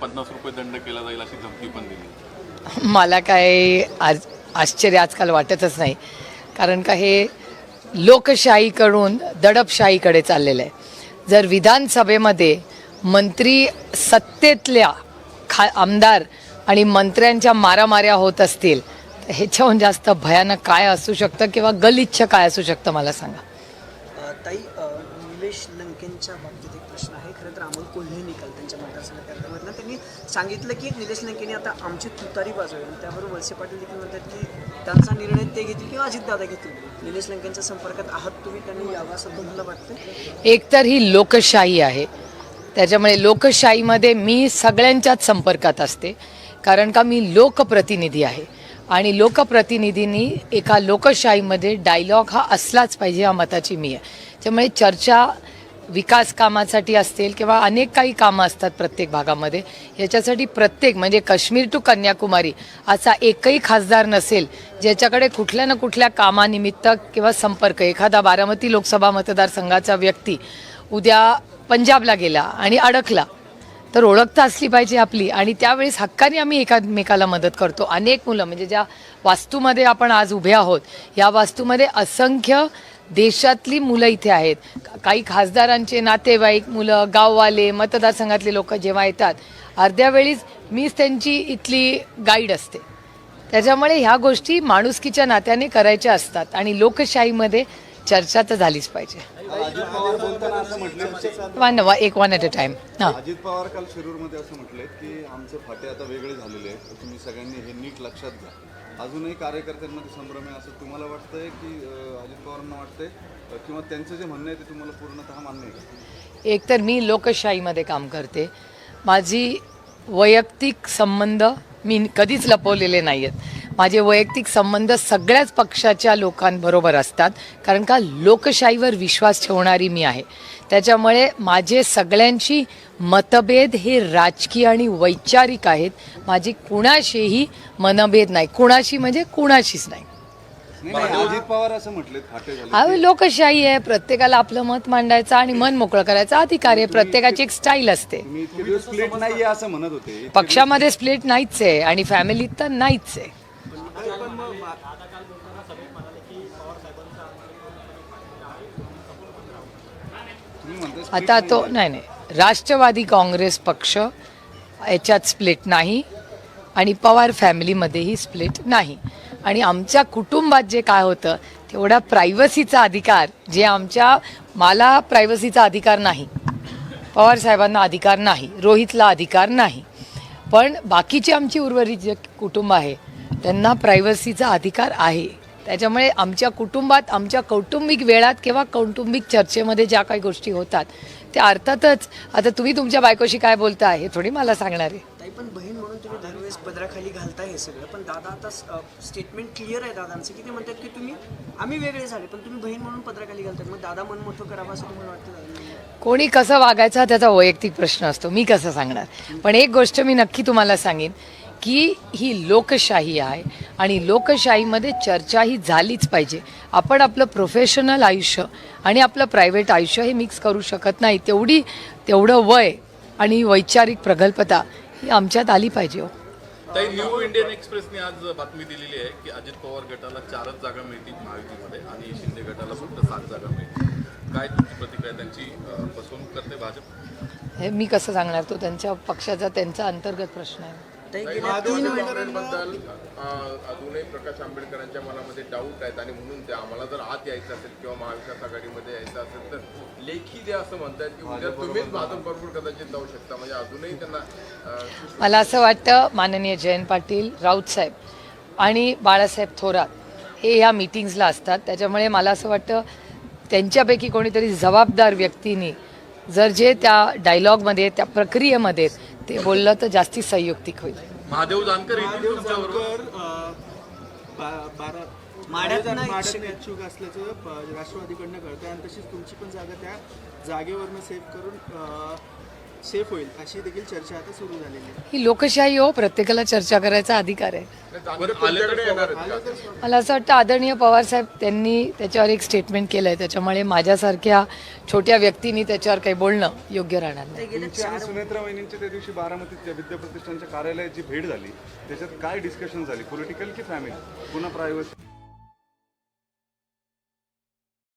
पन्नास रुपये दंड केला जाईल अशी धमकी पण दिली. मला काय आज आश्चर्य आजकाल वाटतच नाही. कारण का हे लोकशाहीकडून दडपशाहीकडे चाललेलं आहे. जर विधानसभेमध्ये मंत्री सत्तेतल्या खा आमदार आणि मंत्र्यांच्या मारामाऱ्या होत असतील तर ह्याच्याहून जास्त भयानक काय असू शकतं किंवा गलिच्छ काय असू शकतं मला सांगा. ताई निलेश लंकेंच्या बाबतीत एक प्रश्न आहे. खरं तर अमोल कोल्हे निकाल त्यांच्या मतदारसंघात त्यांनी सांगितलं की निलेश लंकेने आता आमची तुतारी बाजू आहे त्याबरोबर त्यावर वळसे पाटील देखील म्हणतात की त्यांचा निर्णय ते घेतील किंवा अजितदादा घेतील. निलेश लंकेंच्या संपर्कात आहात तुम्ही त्यांनी यावं असं तुम्हाला वाटतं एकतर ही लोकशाही आहे. त्याच्यामुळे लोकशाहीमध्ये मी सगळ्यांच्याच संपर्कात असते. कारण का मी लोकप्रतिनिधी आहे. आणि लोकप्रतिनिधींनी एका लोकशाहीमध्ये डायलॉग हा असलाच पाहिजे या मताची मी आहे. त्यामुळे चर्चा विकास कामासाठी असतील किंवा अनेक काही कामं असतात प्रत्येक भागामध्ये याच्यासाठी प्रत्येक म्हणजे काश्मीर टू कन्याकुमारी असा एकही खासदार नसेल ज्याच्याकडे कुठल्या ना कुठल्या कामानिमित्त किंवा संपर्क एखादा बारामती लोकसभा मतदारसंघाचा व्यक्ती उद्या पंजाबला गेला आणि अडकला तर ओळख तर असली पाहिजे आपली. आणि त्यावेळेस हक्काने आम्ही एकामेकाला मदत करतो. अनेक मुलं म्हणजे ज्या वास्तूमध्ये आपण आज उभे आहोत या वास्तूमध्ये असंख्य देशातली मुलं इथे आहेत. का- काही खासदारांचे नातेवाईक मुलं गाववाले मतदारसंघातले लोक जेव्हा येतात अर्ध्या वेळीच मीच त्यांची इथली गाईड असते. त्याच्यामुळे ह्या गोष्टी माणुसकीच्या नात्याने करायच्या असतात आणि लोकशाहीमध्ये चर्चा तर झालीच पाहिजे. अजित पवार बोलताना असं म्हटले वन एक वन ॲट अ टाइम हां. अजित पवार काल शिरूरमध्ये असं म्हटले की आमचे फाटे आता वेगळे झालेले आहेत तर तुम्ही सगळ्यांनी हे नीट लक्षात घ्या. अजूनही कार्यकर्त्यांमध्ये संभ्रम आहे असं तुम्हाला वाटतंय की अजित पवारांना वाटतंय? किंवा त्यांचं जे म्हणणं आहे ते तुम्हाला पूर्णतः मान्य आहे का? एक तर मी लोकशाहीमध्ये काम करते. माझी वैयक्तिक संबंध मी कधीच लपवलेले नाही आहेत माझे वैयक्तिक संबंध सगळ्याच पक्षाच्या लोकांबरोबर असतात कारण का लोकशाहीवर विश्वास ठेवणारी मी आहे. त्याच्यामुळे माझे सगळ्यांची मतभेद हे राजकीय आणि वैचारिक आहेत. माझी कुणाशीही मनभेद नाही. कुणाशी म्हणजे कुणाशीच नाही. अजित पवार असं म्हटले हा लोकशाही आहे. प्रत्येकाला आपलं मत मांडायचं आणि मन मोकळं करायचा. अधिकार आहे. प्रत्येकाची एक स्टाईल असते. तुम्ही इतके दिवस स्प्लिट नाहीये असं म्हणत होते. इतके पक्षामध्ये स्प्लिट नाहीच आहे आणि फॅमिलीत तर नाहीच आहे. आता तो नाही नाही. राष्ट्रवादी काँग्रेस पक्ष याच्यात स्प्लिट नाही आणि पवार फॅमिलीमध्येही स्प्लिट नाही. आणि आमच्या कुटुंबात जे काय होतं तेवढा प्रायव्हसीचा अधिकार जे आमच्या मला प्रायव्हसीचा अधिकार नाही. पवार साहेबांना अधिकार नाही रोहितला अधिकार नाही. पण बाकीची आमची उर्वरित जे कुटुंब आहे त्यांना प्रायव्हसीचा अधिकार आहे. त्याच्यामुळे आमच्या कुटुंबात आमच्या कौटुंबिक वेळात किंवा कौटुंबिक चर्चेमध्ये ज्या काही गोष्टी होतात त्या अर्थातच आता तुम्ही तुमच्या बायकोशी काय बोलता हे थोडी मला सांगणार आहे. ताई पण बहीण म्हणून तुम्ही दरवेळेस पदराखाली घालताय हे सगळं. पण दादा आता स्टेटमेंट क्लिअर आहे दादांचं. की ते म्हणतात की तुम्ही आम्ही वेगळे झाले पण तुम्ही बहीण म्हणून पदराखाली घालताय. मग दादा मन मोठं करावं असं तुम्हाला वाटतं? कोणी कसं वागायचा त्याचा वैयक्तिक प्रश्न असतो. मी कसं सांगणार? पण एक गोष्ट मी नक्की तुम्हाला सांगेन. की ही लोकशाही आहे आणि लोकशाहीमध्ये चर्चा ही झालीच पाहिजे. आपण आपलं प्रोफेशनल आयुष्य आणि आपलं प्रायव्हेट आयुष्य हे मिक्स करू शकत नाही. तेवढी तेवढं वय आणि वैचारिक प्रगल्भता ही आमच्यात आली पाहिजे हो. ताई न्यू इंडियन एक्सप्रेसने आज बातमी दिलेली आहे की अजित पवार गटाला चारच जागा मिळतील महायुतीमध्ये आणि शिंदे गटाला फक्त सात जागा मिळतील. काय तुमची प्रतिक्रिया त्यांची? फसवणूक करते भाजप? हे मी कसं सांगणार? तो त्यांच्या पक्षाचा त्यांचा अंतर्गत प्रश्न आहे. ताई गेल्या तीन बद्दल अजूनही प्रकाश आंबेडकरांच्या मनामध्ये डाऊट आहेत आणि म्हणून ते आम्हाला जर आत यायचं असेल किंवा महाविकास आघाडीमध्ये यायचं असेल तर लेखी द्या असं म्हणतात की उद्या तुम्हीच भाजप बरोबर कदाचित जाऊ शकता. म्हणजे अजूनही त्यांना मला असं वाटतं माननीय जयंत पाटील राऊत साहेब आणि बाळासाहेब थोरात हे ह्या मीटिंग्सला असतात. त्याच्यामुळे मला असं वाटतं त्यांच्यापैकी कोणीतरी जबाबदार व्यक्तीने जर जे त्या डायलॉगमध्ये त्या प्रक्रियेमध्ये ते बोललं तर जास्ती संयुक्तिक होईल. महादेव जानकर इच्छुक असल्याचं राष्ट्रवादीकडनं कळतंय. आणि तशीच तुमची पण जागा त्या जागेवरनं सेव्ह करून सेफ होईल अशी देखील चर्चा आता सुरू झालेली आहे. ही लोकशाही हो प्रत्येकाला चर्चा करायचा अधिकार आहे. जानकर तुमच्याकडे येणार आहेत का? मला असं वाटतं आदरणीय पवारसाहेब त्यांनी त्याच्यावर एक स्टेटमेंट केलं आहे त्याच्यामुळे माझ्यासारख्या छोट्या व्यक्तींनी त्याच्यावर काही बोलणं योग्य राहणार नाही. तुमची आणि सुनेत्रा वहिनींची त्या दिवशी बारामतीत विद्याप्रतिष्ठानच्या कार्यालयात जी भेट झाली त्याच्यात काय डिस्कशन झाली? पॉलिटिकल की फॅमिली पुन्हा प्रायव्हसी